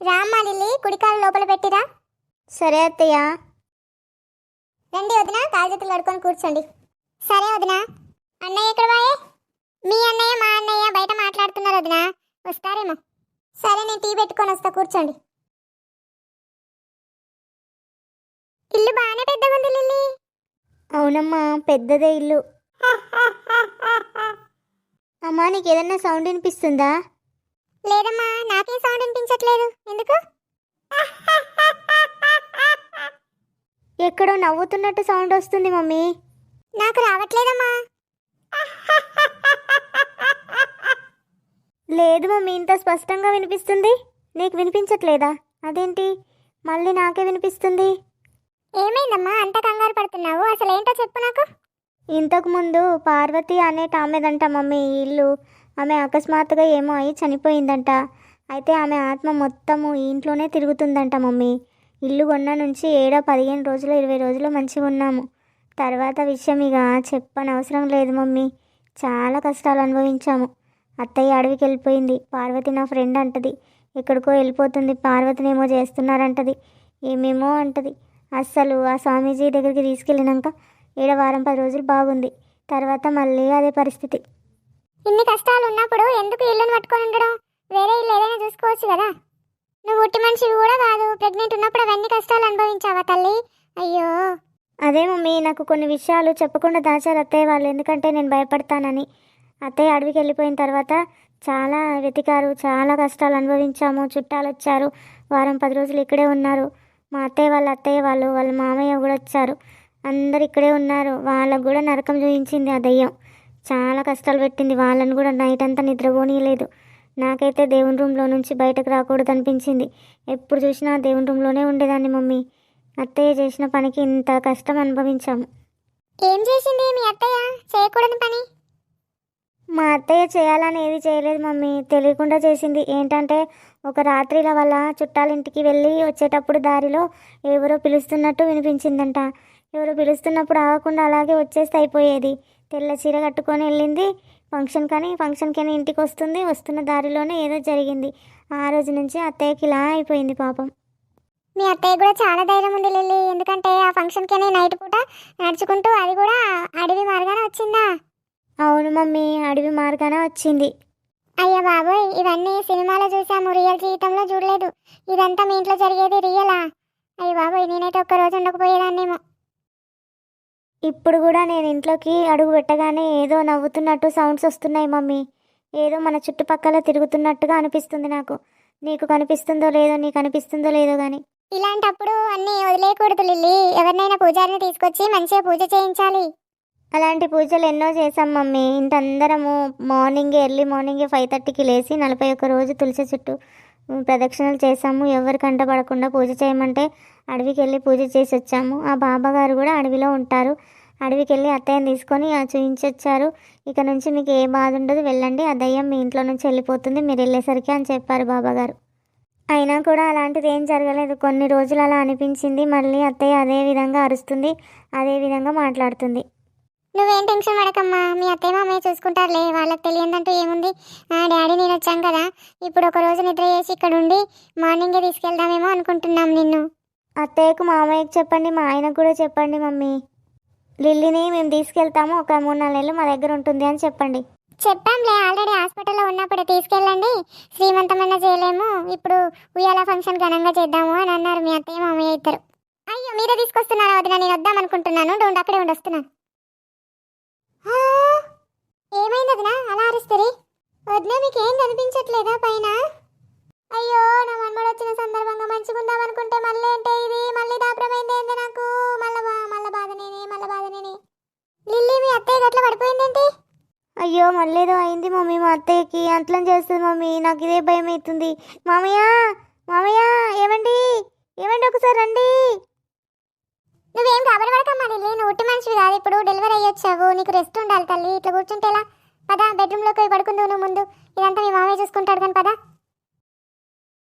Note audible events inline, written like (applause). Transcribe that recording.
రామ్మా లిల్లీ కుడికాలు లోపల పెట్టిరా. సరే అత్తయ్య. రండి వదిన కాలు చేతులు కడుకొని కూర్చోండి. సరే వదిన అన్నయ్య ఎక్కడ బాయే? మీ అన్నయ్య మా అన్నయ్య బయట మాట్లాడుతున్నారు వదిన. వస్తారేమో. సరే నేను టీ పెట్టుకొని వస్తా కూర్చోండి. ఇల్లు బాగానే పెద్దగా ఉంది లిల్లీ. అవునమ్మా పెద్దదే ఇల్లు. (laughs) అమ్మా నీకు ఏదన్నా సౌండ్ వినిపిస్తుందా? లేదమ్మా నాకేం సౌండ్ వినిపించట్లేదు. ఎందుకు? ఎక్కడో నవ్వుతున్నట్టు సౌండ్ వస్తుంది మమ్మీ. నాకు రావట్లేదమ్మా. లేదు మమ్మీ ఇంత స్పష్టంగా వినిపిస్తుంది. నీకు వినిపించట్లేదా? అదేంటి? మళ్ళీ నాకే వినిపిస్తుంది. ఏమైందమ్మా? అంత కంగారు పడుతున్నావు. అసలు ఏంటో చెప్పు నాకు. ఇంతకుముందు పార్వతి అనే ఆమెదంట మమ్మీ ఈ ఇల్లు ఆమె అకస్మాత్తుగా ఏమో అయి చనిపోయిందంట. అయితే ఆమె ఆత్మ మొత్తము ఈ ఇంట్లోనే తిరుగుతుందంట మమ్మీ. ఇల్లు కొన్న నుంచి ఏడో పదిహేను రోజులు ఇరవై రోజులు మంచిగా ఉన్నాము. తర్వాత విషయం ఇక చెప్పనవసరం లేదు మమ్మీ. చాలా కష్టాలు అనుభవించాము. అత్తయ్య అడవికి వెళ్ళిపోయింది. పార్వతి నా ఫ్రెండ్ అంటది. ఎక్కడికో వెళ్ళిపోతుంది. పార్వతినేమో చేస్తున్నారంటది. ఏమేమో అంటది. అస్సలు ఆ స్వామీజీ దగ్గరికి తీసుకెళ్ళినాక ఏడ వారం పది రోజులు బాగుంది. తర్వాత మళ్ళీ అదే పరిస్థితి. ఇన్ని కష్టాలు ఉన్నప్పుడు ఎందుకు ఇల్లుని పట్టుకొని ఉండడం? వేరే ఇల్లు ఏదైనా చూసుకోవచ్చు కదా. నువ్వు ఉట్టి మనిషివి కూడా కాదు. ప్రెగ్నెంట్ ఉన్నప్పుడు అవన్నీ కష్టాలు అనుభవించావా తల్లి? అయ్యో. అదే మమ్మీ నాకు కొన్ని విషయాలు చెప్పకుండా దాచారు అత్తయ్య వాళ్ళు. ఎందుకంటే నేను భయపడతానని. అత్తయ్య అడవికి వెళ్ళిపోయిన తర్వాత చాలా వెతికారు చాలా కష్టాలు అనుభవించాము. చుట్టాలు వచ్చారు. వారం పది రోజులు ఇక్కడే ఉన్నారు. మా అత్తయ్య వాళ్ళ అత్తయ్య వాళ్ళు వాళ్ళ మామయ్య కూడా వచ్చారు. అందరు ఇక్కడే ఉన్నారు. వాళ్ళకు కూడా నరకం చూపించింది ఆ దయ్యం. చాలా కష్టాలు పెట్టింది. వాళ్ళని కూడా నైట్ అంతా నిద్రపోనీయలేదు. నాకైతే దేవుని రూమ్లో నుంచి బయటకు రాకూడదు అనిపించింది. ఎప్పుడు చూసినా దేవుని రూమ్లోనే ఉండేదాన్ని మమ్మీ. అత్తయ్య చేసిన పనికి ఇంత కష్టం అనుభవించాము. ఏం చేసింది మీ అత్తయ్య? చేయకూడని పని? మా అత్తయ్య చేయాలని ఏది చేయలేదు మమ్మీ. తెలియకుండా చేసింది. ఏంటంటే ఒక రాత్రిల వల్ల చుట్టాలింటికి వెళ్ళి వచ్చేటప్పుడు దారిలో ఎవరో పిలుస్తున్నట్టు వినిపించిందంట. ఎవరో పిలుస్తున్నప్పుడు ఆగకుండా అలాగే వచ్చేస్తే అయిపోయేది. తెల్ల చీర కట్టుకొని వెళ్ళింది ఫంక్షన్ కానీ ఫంక్షన్ కానీ ఇంటికి వస్తుంది. వస్తున్న దారిలోనే ఏదో జరిగింది. ఆ రోజు నుంచి అత్తయ్యకి ఇలా అయిపోయింది పాపం. మీ అత్తయ్య కూడా చాలా ధైర్యం ఉంది లిల్లీ. ఎందుకంటే ఆ ఫంక్షన్కి నైట్ పూట నడుచుకుంటూ అది కూడా అడవి మార్గానే వచ్చిందా? అవును మమ్మీ అడవి మార్గాన వచ్చింది. అయ్యో బాబోయ్ ఇవన్నీ సినిమాలో చూసాము. రియల్ జీవితంలో చూడలేదు. ఇదంతా మీ ఇంట్లో జరిగేది రియలా? అయ్యో బాబోయ్ నేనైతే ఒక్క రోజు ఉండకపోయేదాన్నేమో. ఇప్పుడు కూడా నేను ఇంట్లోకి అడుగు పెట్టగానే ఏదో నవ్వుతున్నట్టు సౌండ్స్ వస్తున్నాయి మమ్మీ. ఏదో మన చుట్టుపక్కల తిరుగుతున్నట్టుగా అనిపిస్తుంది నాకు. నీకు కనిపిస్తుందో లేదో నీకు అనిపిస్తుందో లేదో కానీ ఇలాంటప్పుడు అన్నీ వదిలేయకూడదు లిల్లీ. ఎవరినైనా పూజారిని తీసుకొచ్చి మంచిగా పూజ చేయించాలి. అలాంటి పూజలు ఎన్నో చేసాం మమ్మీ. ఇంత అందరము మార్నింగే ఎర్లీ మార్నింగే ఫైవ్ థర్టీకి లేచి నలభై ఒక్క రోజు తులసి చుట్టూ ప్రదక్షిణలు చేసాము ఎవరి కంట పడకుండా పూజ చేయమంటే అడవికి వెళ్ళి పూజ చేసి వచ్చాము. ఆ బాబాగారు కూడా అడవిలో ఉంటారు. అడవికి వెళ్ళి అత్తయ్యని తీసుకొని ఆ చూయించొచ్చారు. ఇక నుంచి మీకు ఏ బాధ ఉండదు. వెళ్ళండి. ఆ దయ్యం మీ ఇంట్లో నుంచి వెళ్ళిపోతుంది. మీరు వెళ్ళేసరికి అని చెప్పారు బాబాగారు అయినా కూడా అలాంటిది ఏం జరగలేదు. కొన్ని రోజులు అలా అనిపించింది. మళ్ళీ అత్తయ్య అదే విధంగా అరుస్తుంది. అదే విధంగా మాట్లాడుతుంది. నువ్వేం టెన్షన్ పడకమ్మా. మీ అత్తయ్య మామయ్య చూసుకుంటారులే. వాళ్ళకి తెలియదంటూ ఏముంది? డాడీ నేను వచ్చాం కదా. ఇప్పుడు ఒక రోజు నిద్ర చేసి ఇక్కడ ఉండి మార్నింగే తీసుకెళ్దామేమో అనుకుంటున్నాం నిన్ను. అత్తయ్యకు మామయ్యకు చెప్పండి మా ఆయనకు కూడా చెప్పండి మమ్మీ. లిల్లీని మేము తీసుకెళ్తాము. ఒక మూడు నాలుగు నెలలు మా దగ్గర ఉంటుంది అని చెప్పండి. చెప్పాంలే. ఆల్రెడీ హాస్పిటల్లో ఉన్నప్పుడు తీసుకెళ్ళండి. శ్రీమంతమైనా చేయలేము. ఇప్పుడు ఉయ్యాల ఫంక్షన్ ఘనంగా చేద్దాము అని అన్నారు మీ అత్తయ్య మామయ్య ఇద్దరు. అయ్యో మీరే తీసుకొస్తున్నారా వదిన? నేను వద్దాం అనుకుంటున్నాను ఉండు అక్కడే ఉండొస్తున్నాను ఆ, ఏమైంది వదిన అలా అరుస్తుంది ఏం కనిపించట్లేదా పైన? అయ్యో నా మన్మడు వచ్చిన సందర్భంగా మంచిగుందాం అనుకుంటే మళ్ళీ ఏంటే ఇది? మళ్ళీ దాపరమైంది ఏంది నాకు? మళ్ళా మళ్ళా బాధనేనే మళ్ళా బాధనేనే. లిల్లీ మీ అత్తయ్య గట్ల పడిపోయిందేంటి అయ్యో మళ్ళేదో అయింది మమ్మీ. మా అత్తయ్యకి అట్లం చేస్తుంది మమ్మీ. నాకు ఇదే భయం అవుతుంది మామయ్య మామయ్య ఏమండి? ఏమండి ఒకసారి రండి. నువ్వేం కాబడబడకమ్మా లిల్లీ. నువ్వు ఉట్టి మనిషివి కాదు. ఇప్పుడు డెలివరీ అయ్యొచ్చావు. నీకు రెస్ట్ ఉండాలి తల్లి. ఇట్లా కూర్చుంటే ఎలా? పదా బెడ్రూమ్లోకి పోయి పడుకుందువు నువ్వు ముందు. ఇదంతా మీ మామయ్య చూసుకుంటాడు కానీ పదా.